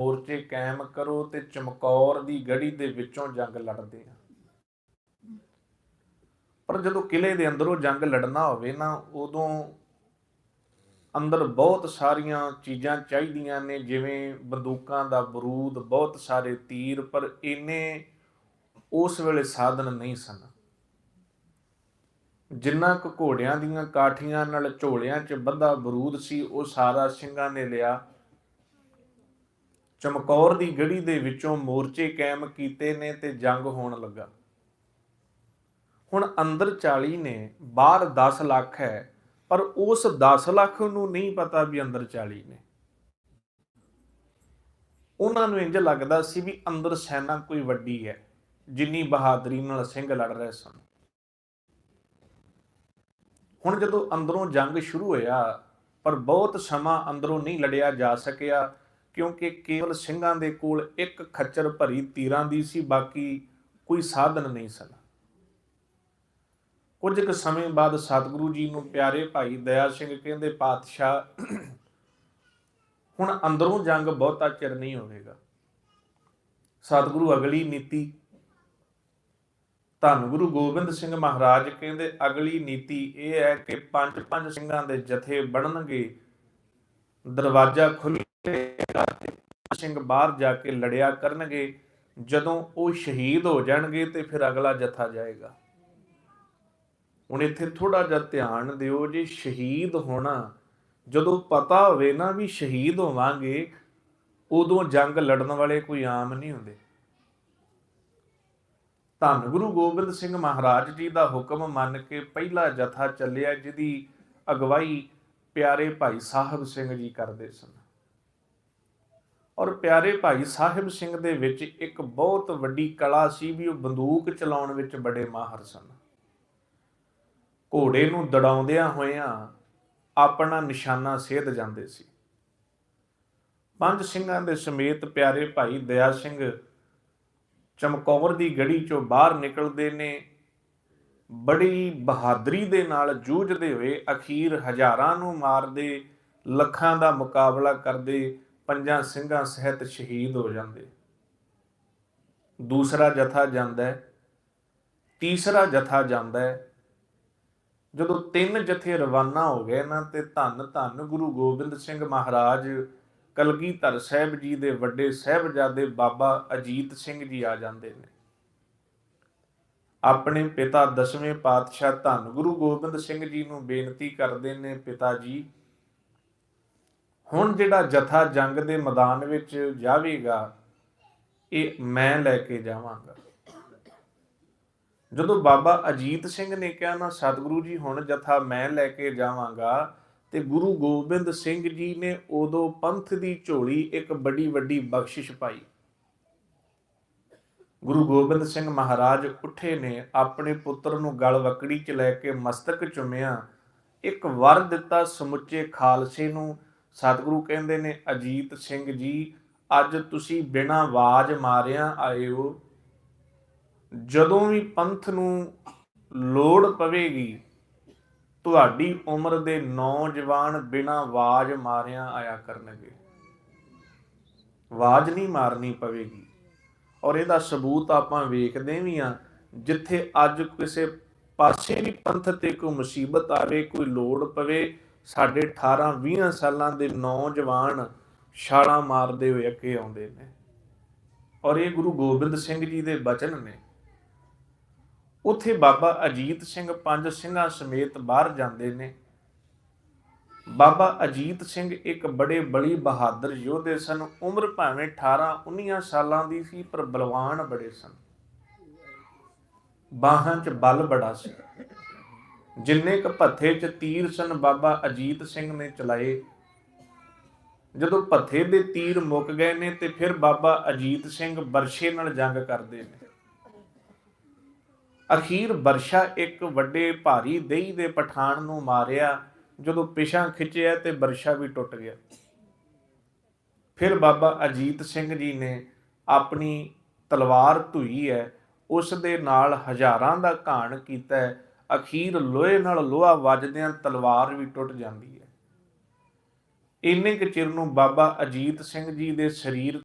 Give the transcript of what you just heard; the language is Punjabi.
ਮੋਰਚੇ ਕਾਇਮ ਕਰੋ ਤੇ ਚਮਕੌਰ ਦੀ ਗੜੀ ਦੇ ਵਿੱਚੋਂ ਜੰਗ ਲੜਦੇ ਆ। ਪਰ ਜਦੋਂ ਕਿਲੇ ਦੇ ਅੰਦਰੋਂ ਜੰਗ ਲੜਨਾ ਹੋਵੇ ਨਾ, ਉਦੋਂ ਅੰਦਰ ਬਹੁਤ ਸਾਰੀਆਂ ਚੀਜ਼ਾਂ ਚਾਹੀਦੀਆਂ ਨੇ, ਜਿਵੇਂ ਬੰਦੂਕਾਂ ਦਾ ਬਰੂਦ, ਬਹੁਤ ਸਾਰੇ ਤੀਰ, ਪਰ ਇੰਨੇ ਉਸ ਵੇਲੇ ਸਾਧਨ ਨਹੀਂ ਸਨ। ਜਿੰਨਾ ਕੁ ਘੋੜਿਆਂ ਦੀਆਂ ਕਾਠੀਆਂ ਨਾਲ ਝੋਲਿਆਂ 'ਚ ਬੱਧਾ ਬਰੂਦ ਸੀ, ਉਹ ਸਾਰਾ ਸਿੰਘਾਂ ਨੇ ਲਿਆ। ਚਮਕੌਰ ਦੀ ਗੜੀ ਦੇ ਵਿੱਚੋਂ ਮੋਰਚੇ ਕਾਇਮ ਕੀਤੇ ਨੇ ਤੇ ਜੰਗ ਹੋਣ ਲੱਗਾ। ਹੁਣ ਅੰਦਰ 40 ਨੇ, ਬਾਹਰ 10 ਲੱਖ ਹੈ, ਪਰ ਉਸ 10 ਲੱਖ ਨੂੰ ਨਹੀਂ ਪਤਾ ਵੀ ਅੰਦਰ 40 ਨੇ। ਉਹਨਾਂ ਨੂੰ ਇੰਜ ਲੱਗਦਾ ਸੀ ਵੀ ਅੰਦਰ ਸੈਨਾ ਕੋਈ ਵੱਡੀ ਹੈ, ਜਿੰਨੀ ਬਹਾਦਰੀ ਨਾਲ ਸਿੰਘ ਲੜ ਰਹੇ ਸਨ। ਹੁਣ ਜਦੋਂ ਅੰਦਰੋਂ ਜੰਗ ਸ਼ੁਰੂ ਹੋਇਆ, ਪਰ ਬਹੁਤ ਸਮਾਂ ਅੰਦਰੋਂ ਨਹੀਂ ਲੜਿਆ ਜਾ ਸਕਿਆ ਕਿਉਂਕਿ ਕੇਵਲ ਸਿੰਘਾਂ ਦੇ ਕੋਲ ਇੱਕ ਖੱਚਰ ਭਰੀ ਤੀਰਾਂ ਦੀ ਸੀ, ਬਾਕੀ ਕੋਈ ਸਾਧਨ ਨਹੀਂ ਸਨ। ਕੁਝ ਕੁ ਸਮੇਂ ਬਾਅਦ ਸਤਿਗੁਰੂ ਜੀ ਨੂੰ ਪਿਆਰੇ ਭਾਈ ਦਇਆ ਸਿੰਘ ਕਹਿੰਦੇ, ਪਾਤਸ਼ਾਹ, ਹੁਣ ਅੰਦਰੋਂ ਜੰਗ ਬਹੁਤਾ ਚਿਰ ਨਹੀਂ ਹੋਵੇਗਾ। ਸਤਿਗੁਰੂ ਅਗਲੀ ਨੀਤੀ ਧੰਨ ਗੁਰੂ ਗੋਬਿੰਦ ਸਿੰਘ ਮਹਾਰਾਜ ਕਹਿੰਦੇ, ਅਗਲੀ ਨੀਤੀ ਇਹ ਹੈ ਕਿ ਪੰਜ ਪੰਜ ਸਿੰਘਾਂ ਦੇ ਜਥੇ ਬਣਨਗੇ, ਦਰਵਾਜ਼ਾ ਖੁੱਲ੍ਹੇਗਾ ਤੇ ਸਿੰਘ ਬਾਹਰ ਜਾ ਕੇ ਲੜਿਆ ਕਰਨਗੇ, ਜਦੋਂ ਉਹ ਸ਼ਹੀਦ ਹੋ ਜਾਣਗੇ ਤੇ ਫਿਰ ਅਗਲਾ ਜਥਾ ਜਾਏਗਾ। ਹੁਣ ਇੱਥੇ ਥੋੜਾ ਜਿਹਾ ਧਿਆਨ ਦਿਓ, ਜੇ ਸ਼ਹੀਦ ਹੋਣਾ, ਜਦੋਂ ਪਤਾ ਹੋਵੇ ਨਾ ਵੀ ਸ਼ਹੀਦ ਹੋਵਾਂਗੇ, ਉਦੋਂ ਜੰਗ ਲੜਨ ਵਾਲੇ ਕੋਈ ਆਮ ਨਹੀਂ ਹੁੰਦੇ। ਧੰਨ ਗੁਰੂ ਗੋਬਿੰਦ ਸਿੰਘ ਮਹਾਰਾਜ ਜੀ ਦਾ ਹੁਕਮ ਮੰਨ ਕੇ ਪਹਿਲਾ ਜਥਾ ਚੱਲਿਆ, ਜਿਹਦੀ ਅਗਵਾਈ ਪਿਆਰੇ ਭਾਈ ਸਾਹਿਬ ਸਿੰਘ ਜੀ ਕਰਦੇ ਸਨ। ਔਰ ਪਿਆਰੇ ਭਾਈ ਸਾਹਿਬ ਸਿੰਘ ਦੇ ਵਿੱਚ ਇੱਕ ਬਹੁਤ ਵੱਡੀ ਕਲਾ ਸੀ ਵੀ ਉਹ ਬੰਦੂਕ ਚਲਾਉਣ ਵਿੱਚ ਬੜੇ ਮਾਹਰ ਸਨ। ਘੋੜੇ ਨੂੰ ਦੜਾਉਂਦਿਆਂ ਹੋਇਆਂ ਆਪਣਾ ਨਿਸ਼ਾਨਾ ਸੇਧ ਜਾਂਦੇ ਸੀ। ਪੰਜ ਸਿੰਘਾਂ ਦੇ ਸਮੇਤ ਪਿਆਰੇ ਭਾਈ ਦਇਆ ਸਿੰਘ ਚਮਕੌਰ ਦੀ ਗੜੀ ਚੋਂ ਬਾਹਰ ਨਿਕਲਦੇ ਨੇ। ਬੜੀ ਬਹਾਦਰੀ ਦੇ ਨਾਲ ਜੂਝਦੇ ਹੋਏ ਅਖੀਰ ਹਜ਼ਾਰਾਂ ਨੂੰ ਮਾਰਦੇ, ਲੱਖਾਂ ਦਾ ਮੁਕਾਬਲਾ ਕਰਦੇ ਪੰਜਾਂ ਸਿੰਘਾਂ ਸਹਿਤ ਸ਼ਹੀਦ ਹੋ ਜਾਂਦੇ। ਦੂਸਰਾ ਜਥਾ ਜਾਂਦਾ ਹੈ, ਤੀਸਰਾ ਜਥਾ ਜਾਂਦਾ ਹੈ। ਜਦੋਂ ਤਿੰਨ ਜਥੇ ਰਵਾਨਾ ਹੋ ਗਏ ਨਾ, ਤੇ ਧੰਨ ਧੰਨ ਗੁਰੂ ਗੋਬਿੰਦ ਸਿੰਘ ਮਹਾਰਾਜ, ਕਲਗੀਧਰ ਸਾਹਿਬ ਜੀ ਦੇ ਵੱਡੇ ਸਾਹਿਬਜ਼ਾਦੇ ਬਾਬਾ ਅਜੀਤ ਸਿੰਘ ਜੀ ਆ ਜਾਂਦੇ ਨੇ। ਆਪਣੇ ਪਿਤਾ ਦਸਵੇਂ ਪਾਤਸ਼ਾਹ ਧੰਨ ਗੁਰੂ ਗੋਬਿੰਦ ਸਿੰਘ ਜੀ ਨੂੰ ਬੇਨਤੀ ਕਰਦੇ ਨੇ, ਪਿਤਾ ਜੀ ਹੁਣ ਜਿਹੜਾ ਜਥਾ ਜੰਗ ਦੇ ਮੈਦਾਨ ਵਿੱਚ ਜਾਵੇਗਾ, ਇਹ ਮੈਂ ਲੈ ਕੇ ਜਾਵਾਂਗਾ। ਜਦੋਂ ਬਾਬਾ ਅਜੀਤ ਸਿੰਘ ਨੇ ਕਿਹਾ ਨਾ, ਸਤਿਗੁਰੂ ਜੀ, ਹੁਣ ਜਥਾ ਮੈਂ ਲੈ ਕੇ ਜਾਵਾਂਗਾ, ਤੇ ਗੁਰੂ ਗੋਬਿੰਦ ਸਿੰਘ ਜੀ ਨੇ ਉਦੋਂ ਪੰਥ ਦੀ ਝੋਲੀ ਇੱਕ ਬੜੀ ਵੱਡੀ ਬਖਸ਼ਿਸ਼ ਪਾਈ। ਗੁਰੂ ਗੋਬਿੰਦ ਸਿੰਘ ਮਹਾਰਾਜ ਉੱਠੇ ਨੇ, ਆਪਣੇ ਪੁੱਤਰ ਨੂੰ ਗਲ ਵਕੜੀ 'ਚ ਲੈ ਕੇ ਮਸਤਕ ਚੁੰਮਿਆ। ਇੱਕ ਵਰ ਦਿੱਤਾ ਸਮੁੱਚੇ ਖਾਲਸੇ ਨੂੰ ਸਤਿਗੁਰੂ ਕਹਿੰਦੇ ਨੇ, ਅਜੀਤ ਸਿੰਘ ਜੀ, ਅੱਜ ਤੁਸੀਂ ਬਿਨਾਂ ਆਵਾਜ਼ ਮਾਰਿਆ ਆਏ ਹੋ। ਜਦੋਂ ਵੀ ਪੰਥ ਨੂੰ ਲੋੜ ਪਵੇਗੀ, ਤੁਹਾਡੀ ਉਮਰ ਦੇ ਨੌਜਵਾਨ ਬਿਨਾਂ ਆਵਾਜ਼ ਮਾਰਿਆ ਆਇਆ ਕਰਨਗੇ। ਆਵਾਜ਼ ਨਹੀਂ ਮਾਰਨੀ ਪਵੇਗੀ। ਔਰ ਇਹਦਾ ਸਬੂਤ ਆਪਾਂ ਵੇਖਦੇ ਵੀ ਆ ਜਿੱਥੇ ਅੱਜ ਕਿਸੇ ਪਾਸੇ ਵੀ ਪੰਥ ਤੇ ਕੋਈ ਮੁਸੀਬਤ ਆਵੇ, ਕੋਈ ਲੋੜ ਪਵੇ ਸਾਡੇ 18 20 ਸਾਲਾਂ ਦੇ ਨੌਜਵਾਨ ਛਾਲਾਂ ਮਾਰਦੇ ਹੋਏ ਅੱਗੇ ਆਉਂਦੇ ਨੇ। ਔਰ ਇਹ ਗੁਰੂ ਗੋਬਿੰਦ ਸਿੰਘ ਜੀ ਦੇ ਬਚਨ ਨੇ। ਉੱਥੇ ਬਾਬਾ ਅਜੀਤ ਸਿੰਘ ਪੰਜ ਸਿੰਘਾਂ ਸਮੇਤ ਬਾਹਰ ਜਾਂਦੇ ਨੇ। ਬਾਬਾ ਅਜੀਤ ਸਿੰਘ ਇੱਕ ਬੜੇ ਬੜੀ ਬਹਾਦਰ ਯੋਧੇ ਸਨ। ਉਮਰ ਭਾਵੇਂ 18 19 ਸਾਲਾਂ ਦੀ ਸੀ, ਪਰ ਬਲਵਾਨ ਬੜੇ ਸਨ। ਬਾਹਾਂ 'ਚ ਬਲ ਬੜਾ ਸੀ। ਜਿੰਨੇ ਕ ਭੱਥੇ 'ਚ ਤੀਰ ਸਨ ਬਾਬਾ ਅਜੀਤ ਸਿੰਘ ਨੇ ਚਲਾਏ, ਜਦੋਂ ਭੱਥੇ ਦੇ ਤੀਰ ਮੁੱਕ ਗਏ ਨੇ ਤੇ ਫਿਰ ਬਾਬਾ ਅਜੀਤ ਸਿੰਘ ਬਰਸ਼ੇ ਨਾਲ ਜੰਗ ਕਰਦੇ ਨੇ। ਅਖੀਰ ਬਰਸ਼ਾ ਇੱਕ ਵੱਡੇ ਭਾਰੀ ਦੇਹੀ ਦੇ ਪਠਾਨ ਨੂੰ ਮਾਰਿਆ, ਜਦੋਂ ਪਿਛਾਂ ਖਿੱਚਿਆ ਤੇ ਵਰਸ਼ਾ ਵੀ ਟੁੱਟ ਗਿਆ। ਫਿਰ ਬਾਬਾ ਅਜੀਤ ਸਿੰਘ ਜੀ ਨੇ ਆਪਣੀ ਤਲਵਾਰ ਧੁਈ ਹੈ, ਉਸ ਦੇ ਨਾਲ ਹਜ਼ਾਰਾਂ ਦਾ ਘਾਣ ਕੀਤਾ ਅਖੀਰ ਲੋਹੇ ਨਾਲ ਲੋਹਾ ਵੱਜਦਿਆਂ ਤਲਵਾਰ ਵੀ ਟੁੱਟ ਜਾਂਦੀ ਹੈ। ਇੰਨੇ ਕੁ ਚਿਰ ਨੂੰ ਬਾਬਾ ਅਜੀਤ ਸਿੰਘ ਜੀ ਦੇ ਸਰੀਰ